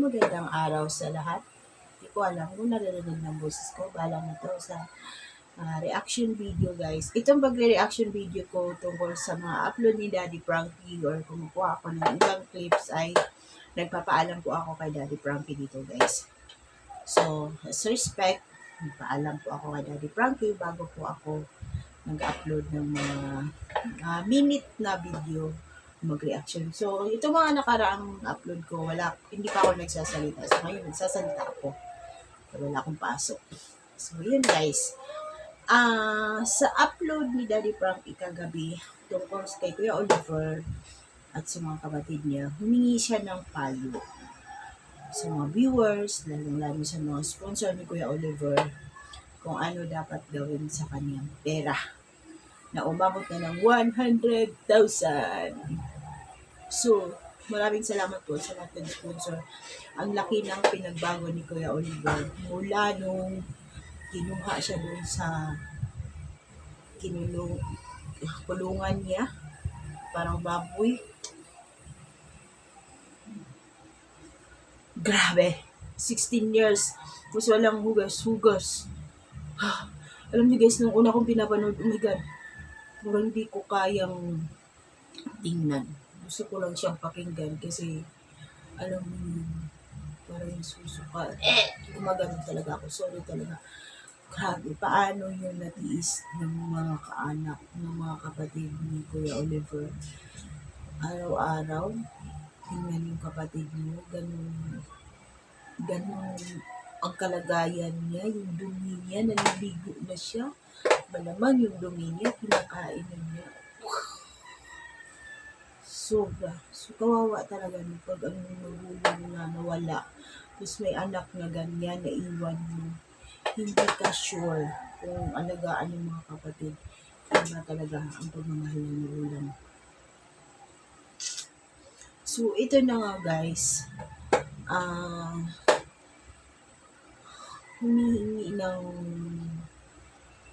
Magandang araw sa lahat. Hindi ko alam kung naririnig ng boses ko. Bala na to sa ah, reaction video guys. Itong pagre-reaction video ko tungkol sa mga upload ni Daddy Frankie or kumukuha ako ng ibang clips ay nagpapaalam po ako kay Daddy Frankie dito guys. So, as respect, nagpaalam po ako kay Daddy Frankie bago po ako nag-upload ng mga ah, minute na video mag-reaction. So, ito mga nakaraang upload ko, wala, hindi pa ako nagsasalita. So, ngayon, nagsasalita ako. Pero wala akong pasok. So, yun guys. Ah, sa upload ni Daddy Frankie kagabi, tungkol kay Kuya Oliver at sa mga kapatid niya, humingi siya ng payo sa mga viewers, lalong-lalo sa mga sponsor ni Kuya Oliver, kung ano dapat gawin sa kanyang pera na umabot na ng 100,000. So, maraming salamat po sa lahat ng sponsor. Ang laki ng pinagbago ni Kuya Oliver. Mula nung kinuha siya doon sa kinulong kulungan niya parang baboy. Grabe 16 years. Tapos walang hugas-hugas alam niyo guys nung una kong pinapanood oh my god parang hindi ko kayang tingnan gusto ko lang siyang pakinggan kasi alam mo yun parang susuka eh. gumagano talaga ako. Sorry talaga. Grabe paano yun natiis ng mga kaanak ng mga kapatid ni Kuya Oliver. Araw-araw tingnan yung kapatid mo ganun ganun ang kalagayan niya yung dumi niya naliligo na siya. Malamang yung dumi niya kinakain na niya sobra. So kawawa talaga no pag ang magulang na nawala tapos may anak na ganyan na iwan mo. Hindi ka sure kung alagaan yung mga kapatid. Kaya talaga ang pagmamahal ng magulang. So ito na nga guys. Ah humihingi ng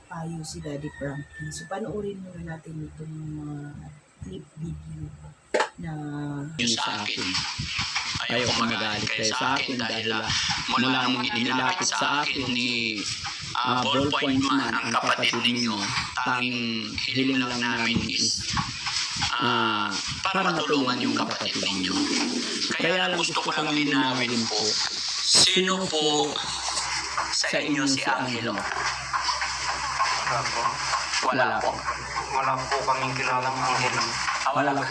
payo si Daddy Frankie. So, panoorin muna natin itong mga clip video na yun sa akin. Ayaw ko magalit kayo sa akin dahil ah, mula nung inilapit sa akin ni ah, Ballpoint Man ang kapatid ninyo, tanging hiling lang namin is ah, para matulungan yung kapatid ninyo. Kaya lang gusto ko lang linawin po, sino po sa inyo si Angelo? Wala po. Wala po. Wala po kaming kilalang anghel. Ah, wala po.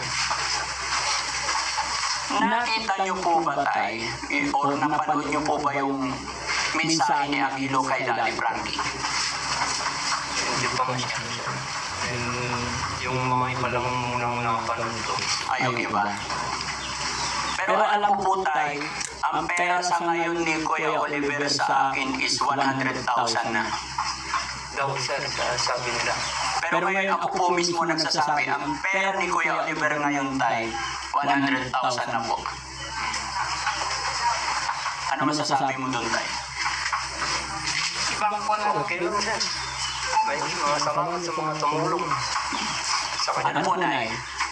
Nakita niyo po ba tay? O napanood niyo po ba yung mensahe ni Angelo kay Daddy Frankie? Hindi pa masyado. And yung mga iba lang munang napanood to. Ayaw iba. Pero alam po tay, ang pera sa ngayon ni Kuya Oliver sa akin is 100,000 na. Daw sir, ah, sabi nila. Pero ngayon ako po mismo nagsasabi, ang pera ni Kuya Oliver ngayon tay, 100,000 na po. Ano masasabi mo doon tay? Ibang po na sir. May mga salamat sa mga tumulong. Sa Ano kanya. po nay?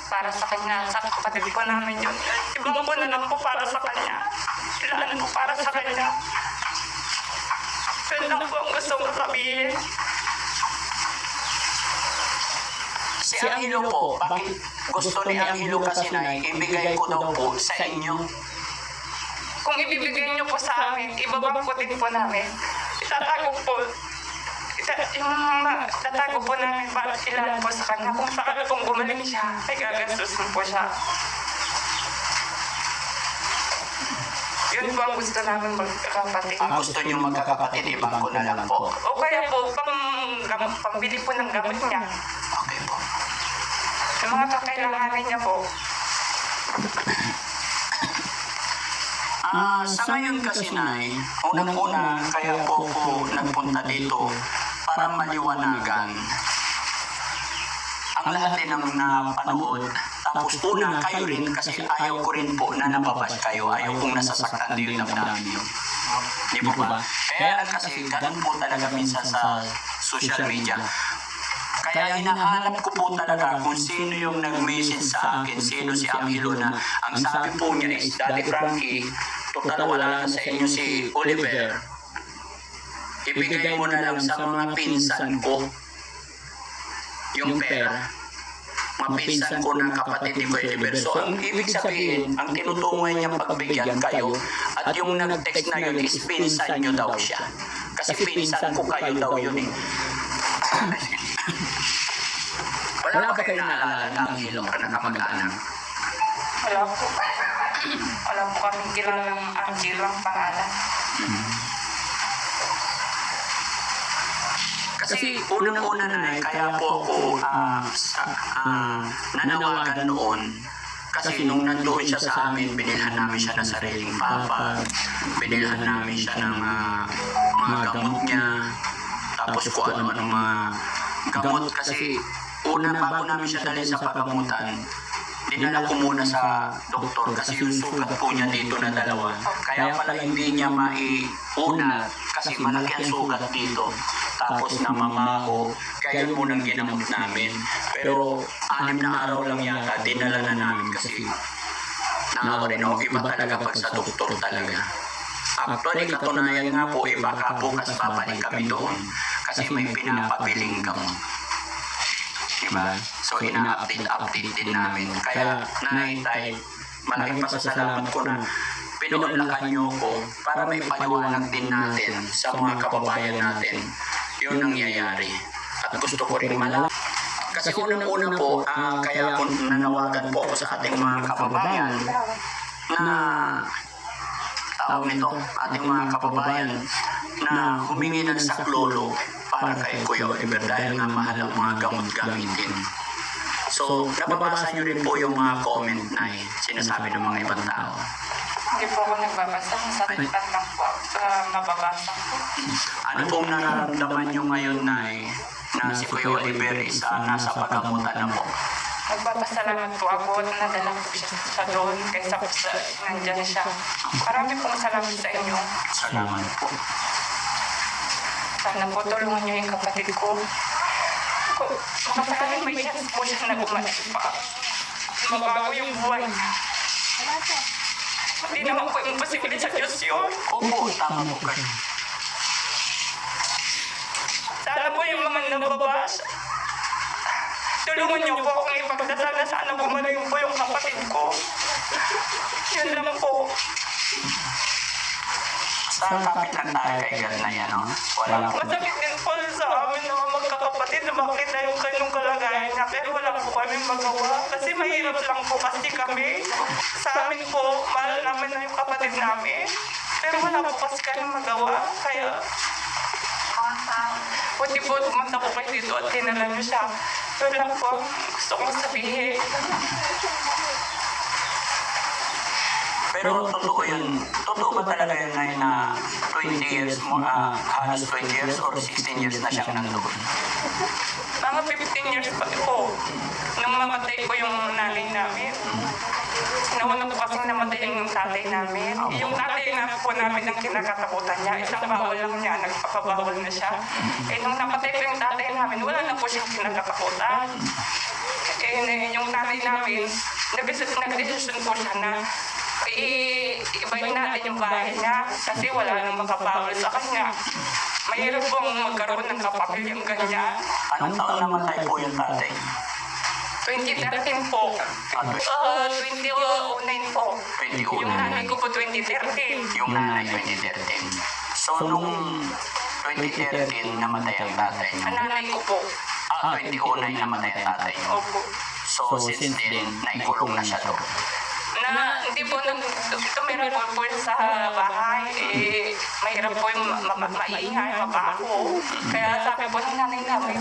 para sa kanya, sa kapatid ko namin yun. Ibang po na lang po para sa kanya. Ilan po para sa kanya. Lang po ang gusto ko sabihin. Si Angelo po, bakit gusto ni Angelo kasi na ibigay ko daw po sa inyo? Kung ibibigay niyo po sa amin, ibabang po din po namin. Itatago po. Ita, yung mga tatago po namin para ilan po sa kanya. Kung sakali kung gumaling siya, ay gagastusin po siya. Yun po ang gusto namin magkakapatid. Ang gusto niyo magkakapatid, ibang ko na lang po. O kaya po, pang, gam, pambili po ng gamot niya. Yung mga kakailanganin niya po. Ah, sa ngayon kasi nay, unang-una kaya po po nagpunta dito para maliwanagan ang lahat din ng napanood. Tapos una kayo rin kasi ayaw ko rin po na nababash kayo. Ayaw kong nasasaktan din yung damdamin nyo. Di po ba? Kaya kasi ganun po talaga minsan sa social media. Kaya hinahanap ko po talaga kung sino yung nag-message sa akin, sino si Angelo na ang sabi po niya is Daddy Frankie, total wala na sa inyo si Oliver. Ibigay mo na lang sa mga pinsan ko yung pera. Mapinsan ko ng kapatid ni Kuya Oliver. So, ang ibig sabihin, ang tinutungan niya pagbigyan kayo at yung nag-text na yun is pinsan nyo daw siya. Kasi pinsan ko kayo daw yun eh. Wala ba kayo naalala ng Angelo ka na kamag-anak? Wala po. Wala po kaming kilalang Angelo ang pangalan. Kasi unang-una na na, kaya po ako ah, sa- ah, nanawagan noon. Kasi nung nandoon siya sa amin, binilhan namin siya ng sariling papa, binilhan namin siya ng ah, mga gamot niya, tapos kung ano-ano mga gamot. Kasi una, bago namin siya dalhin sa pagamutan, dinala ko muna sa doktor kasi yung sugat po niya dito na dalawa. Kaya pala hindi niya maiunat kasi malaki ang sugat dito. Tapos namamaho, kaya yun munang ginamot namin. Pero anim na araw lang yata, dinala na namin kasi naawa rin ako, iba talaga pag sa doktor talaga. Actually, katunayan nga po, eh, baka bukas babalik kami doon kasi may pinapabiling gamot. Diba? So, ina-update-update din namin. Kaya, naitay, malaking pasasalamat ko na pinuunlakan niyo ko para may paliwanag din natin sa mga kababayan natin yung nangyayari. At gusto ko rin malaman. Kasi unang-una po, ah, kaya po nanawagan po ako sa ating mga kababayan na tawag nito, ating mga kababayan na humingi ng saklolo para kay Kuya Oliver dahil nga mahal ang mga gamot gamitin. So, nababasa nyo rin po yung mga comment na eh, sinasabi ng mga ibang tao. Hindi po ako nagbabasa. Masalitan lang po sa nababasa ko. Ano pong nararamdaman nyo ngayon na eh, na si Kuya Oliver is ah, nasa pagkamutan na po? Nagpapasalamat po ako at nadala ko siya sa doon kaysa po sa nandyan siya. Marami pong salamat sa inyo. Salamat po. Sana po tulungan niyo yung kapatid ko. Kung Masakaling may chance po siya na bumalik pa. Mabago yung buhay niya. Hindi naman po imposible sa Diyos yun. Opo, tama po kayo. Sana po yung mga nababasa. Tulungan niyo po akong ipagdasal na sana gumaling po yung kapatid ko. Yun lang po. Sa kapit lang tayo kay God na yan, no? Wala po. Masakit din po sa amin na magkakapatid na makita yung kanyang kalagayan niya. Pero wala po kami magawa. Kasi mahirap lang po kasi kami. Sa amin po, mahal namin na yung kapatid namin. Pero wala po kasi kami magawa. Kaya, Buti po, pumunta ko kayo dito at tinala niyo siya. Yun lang po gusto kong sabihin. Pero totoo yun. Totoo ba talaga yun ngayon na 20 years mo, ah, halos 20 years or 16 years na siyang nandoon? Mga 15 years pa po. Nung mamatay ko yung nanay namin. Nauna po kasi namatay yung tatay namin. Yung tatay na po namin ang kinakatakutan niya. Isang bawal lang niya, nagpapabawal na siya. Eh nung napatay ko yung tatay namin, wala na po siyang kinakatakutan. Eh, yung tatay namin, nag-desisyon po siya na i-ibayin natin yung bahay niya kasi wala nang makapawal sa kanya. Mahirap pong magkaroon ng kapamilya yung ganyan. Anong taon namatay po yung tatay? 2013 po. Uh, 2009 po. 2009. Yung nanay ko po 2013. Yung nanay 2013. So, nung 2013 namatay ang tatay niyo. Ang nanay ko po. Ah, 2009 namatay ang tatay niyo. Opo. So, since then, naikulong na siya doon. Na hindi po nag tumira po po sa bahay. Eh, mahirap po yung ma- ma- maingay, mabaho. Kaya sabi po ng nanay namin,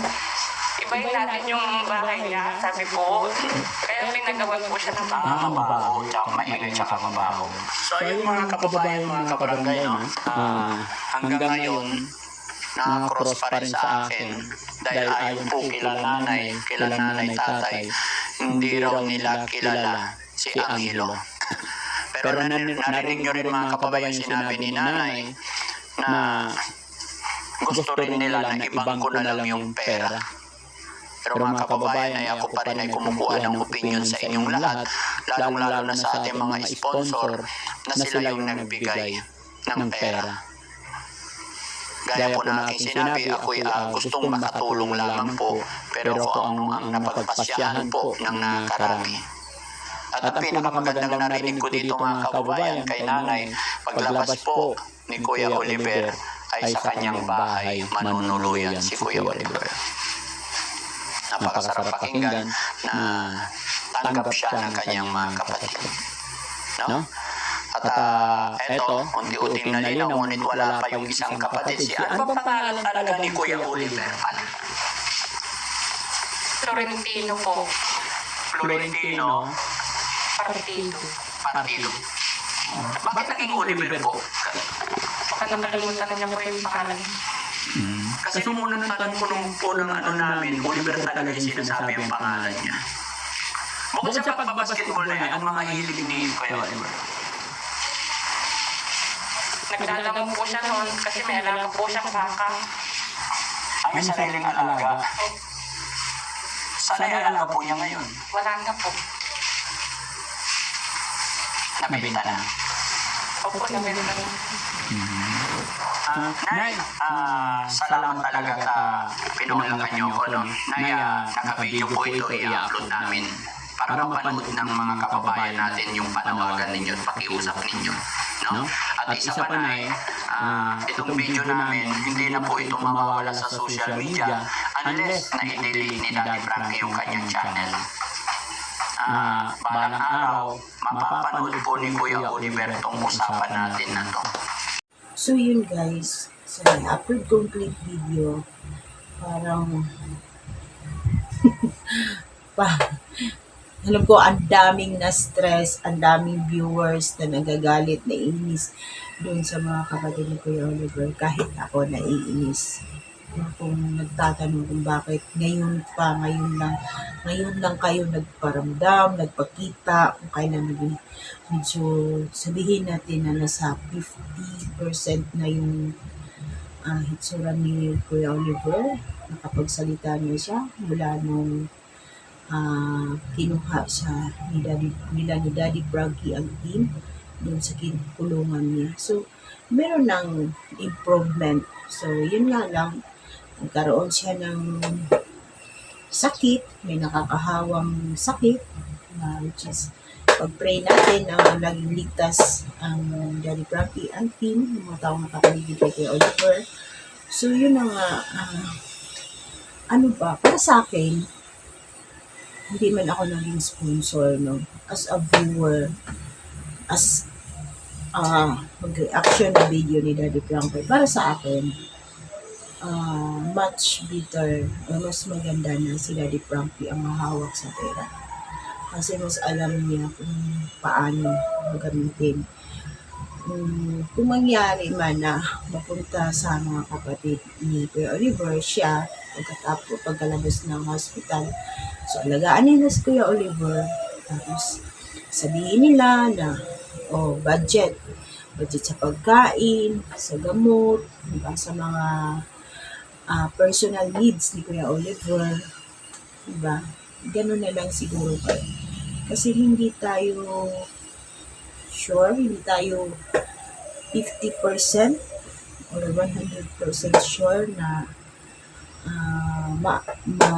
ibayin natin yung bahay niya, sabi po. Kaya pinagawan po siya ng bahay. Ah, mabaho, tsaka maingay, tsaka mabaho. So, yung mga kababayan, mga kabarangay, no? Ah, hanggang ngayon, na-cross pa rin sa akin dahil ayon po kila nanay, kila nanay tatay, hindi raw nila kilala si Angelo. Pero nanin- narinig nyo rin mga kababayan sinabi ni nanay na gusto rin nila na ibang ko na lang yung pera. Pero mga kababayan, ay ako pa rin ay kumukuha ng opinion sa inyong lahat, lalong-lalo na sa ating mga sponsor na sila yung nagbigay ng pera. Gaya po ng aking sinabi, ako'y ah, gustong makatulong lamang po, pero ako ang, ang napagpasyahan po ng nakarami. At ang pinakamagandang narinig ko dito mga kababayan kay nanay, paglabas po ni Kuya Oliver ay sa kanyang bahay manunuluyan si Kuya Oliver. Napakasarap pakinggan na tanggap siya ng kanyang mga kapatid. No? At uh, eto, unti-unting nalinaw, ngunit wala pa yung isang kapatid. Si ano bang pangalan talaga ni Kuya Oliver? Florentino po. Florentino Partido. Partido. Bakit naging Oliver po? Baka nakalimutan na niya po yung pangalan. Kasi nung una ng tanong ko nung po ng ano namin, Oliver talaga yung sinasabi ang pangalan niya. Bukod sa pagbabasketball na yan, ang mga hilig ni Kuya Oliver. Naglalamang po siya noon kasi may alaga po siyang baka. Ay, may sariling alaga. Sana yung alaga po niya ngayon? Wala na po. Nabenta na. Opo, nabenta na. Ah, Nay, ah, salamat talaga at uh, pinunlakan niyo ako. No? Nay, ah, naka-video po ito, i-upload namin para mapanood ng mga kababayan natin yung panawagan ninyo at pakiusap ninyo. No? At isa pa, Nay, ah, itong video namin, hindi na po ito mawawala sa social media unless na i-delete ni Daddy Frankie yung kanyang channel. Ah, balang araw, mapapanood po ni Kuya Oliver itong usapan natin na to. So yun guys, sa upload complete video, parang pa alam ko ang daming na stress, ang daming viewers na nagagalit, naiinis doon sa mga kapatid ni Kuya Oliver kahit ako naiinis. Kung nagtatanong kung bakit ngayon pa, ngayon lang, ngayon lang kayo nagparamdam, nagpakita, kung kailan naging medyo sabihin natin na nasa 50% na yung uh, hitsura ni Kuya Oliver. Nakapagsalita na siya mula nung ah, kinuha siya ni Daddy, nila ni Daddy Frankie ang team dun sa kulungan niya. So, meron ng improvement. So, yun nga lang, nagkaroon siya ng sakit, may nakakahawang sakit, na which is pag-pray natin na ang laging ligtas ang Daddy Frankie, ang team, yung mga taong nakapaligid kay Kuya Oliver. So, yun ang, ah, ah, ano ba, para sa akin, hindi man ako naging sponsor, no? As a viewer, as ah mag-reaction na video ni Daddy Frankie, para sa akin, ah much better, or mas maganda na si Daddy Frankie ang mahawak sa pera. Kasi mas alam niya kung paano gagamitin. Um, kung mangyari man na mapunta sa mga kapatid ni Kuya Oliver, siya, pagkatapos, pagkalabas ng hospital, So, alagaan nila si Kuya Oliver. Tapos, sabihin nila na, oh, budget. Budget sa pagkain, sa gamot, diba, sa mga ah, personal needs ni Kuya Oliver. Diba? Ganun na lang siguro kayo. Kasi hindi tayo sure, hindi tayo 50% or 100% sure na ah, ma, ma,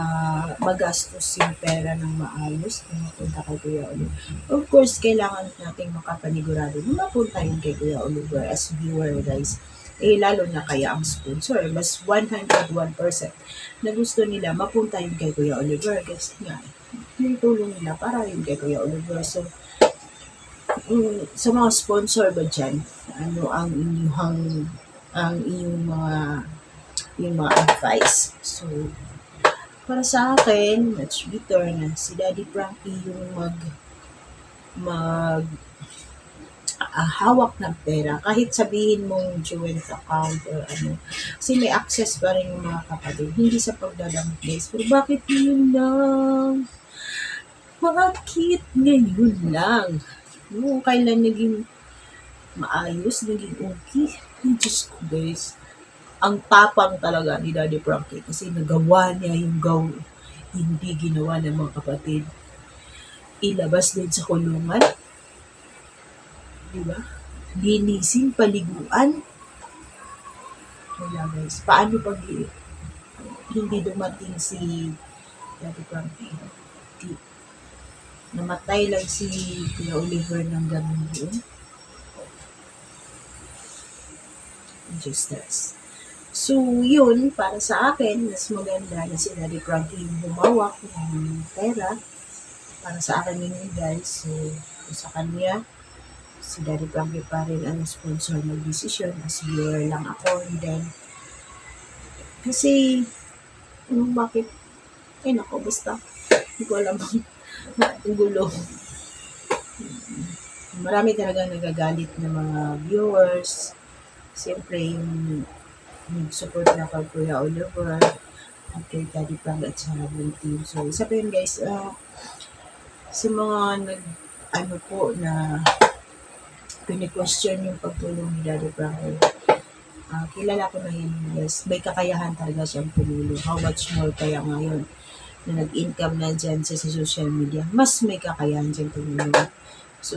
magastos yung pera ng maayos kung mapunta kay Kuya Oliver. Of course, kailangan nating makapanigurado na mapunta yun kay Kuya Oliver as viewer, guys. Eh, lalo na kaya ang sponsor. Mas 101% na gusto nila mapunta yun kay Kuya Oliver. Kasi nga, yung tulong nila para yun kay Kuya Oliver. So, mm, sa mga sponsor ba dyan, ano ang inyong ang inyong mga yung mga advice. So, para sa akin, much better na si Daddy Frankie yung mag mag ah, hawak ng pera. Kahit sabihin mong joint account or ano. Kasi may access pa rin mga kapatid. Hindi sa pagdadang place. Pero bakit yun lang? Bakit ngayon lang? Yung kailan naging maayos, naging okay. Ay, Diyos ko guys ang tapang talaga ni Daddy Frankie kasi nagawa niya yung gaw hindi ginawa ng mga kapatid. Ilabas din sa kulungan. Di ba? Linisin, paliguan. Wala guys. Paano pag hindi dumating si Daddy Frankie? Di, namatay lang si Kuya Oliver ng ganun yun. Just stress. So, yun, para sa akin, mas maganda na si Daddy Frankie yung humawak ng pera. Para sa akin yun guys. So, kung sa kanya, si Daddy Frankie pa rin ang sponsor ng decision as viewer lang ako. And then, kasi, ano, bakit, ay nako, basta, hindi ko alam ang gulo. Marami talaga nagagalit ng mga viewers. Siyempre, yung nag-support na kay Kuya Oliver at kay Daddy Frank at sa buong team. So, isa pa yun guys, ah, sa mga nag, ano po, na pini-question yung pagtulong ni Daddy Frank. Ah, kilala ko na yun guys. May kakayahan talaga siyang tumulong. How much more kaya ngayon na nag-income na dyan sa, social media. Mas may kakayahan siyang tumulong. So,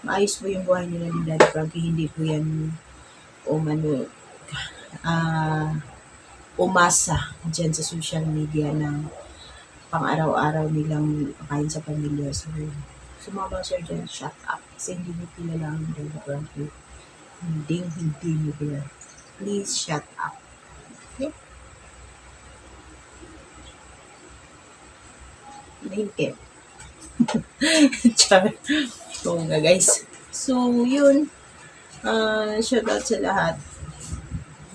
maayos po yung buhay nila ni Daddy Frankie. Hindi po yan umano ah umasa dyan sa social media ng pang-araw-araw nilang pakain sa pamilya. So, sumama siya dyan, shut up. Kasi hindi mo kilala ang Daddy Frankie. Hindi, hindi mo kilala. Please shut up. Okay? Nahimkit. Char. Oo nga guys. So, yun. Uh, shout out sa lahat.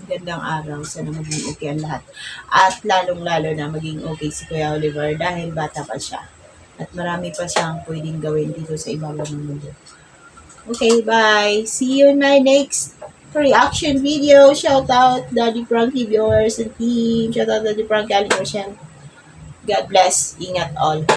Gandang araw. Sana maging okay ang lahat. At lalong-lalo na maging okay si Kuya Oliver dahil bata pa siya. At marami pa siyang pwedeng gawin dito sa ibabaw ng mundo. Okay, bye. See you in my next reaction video. Shout out Daddy Frankie viewers and team. Shout out Daddy Frankie, Ali Rochelle. God bless. Ingat all.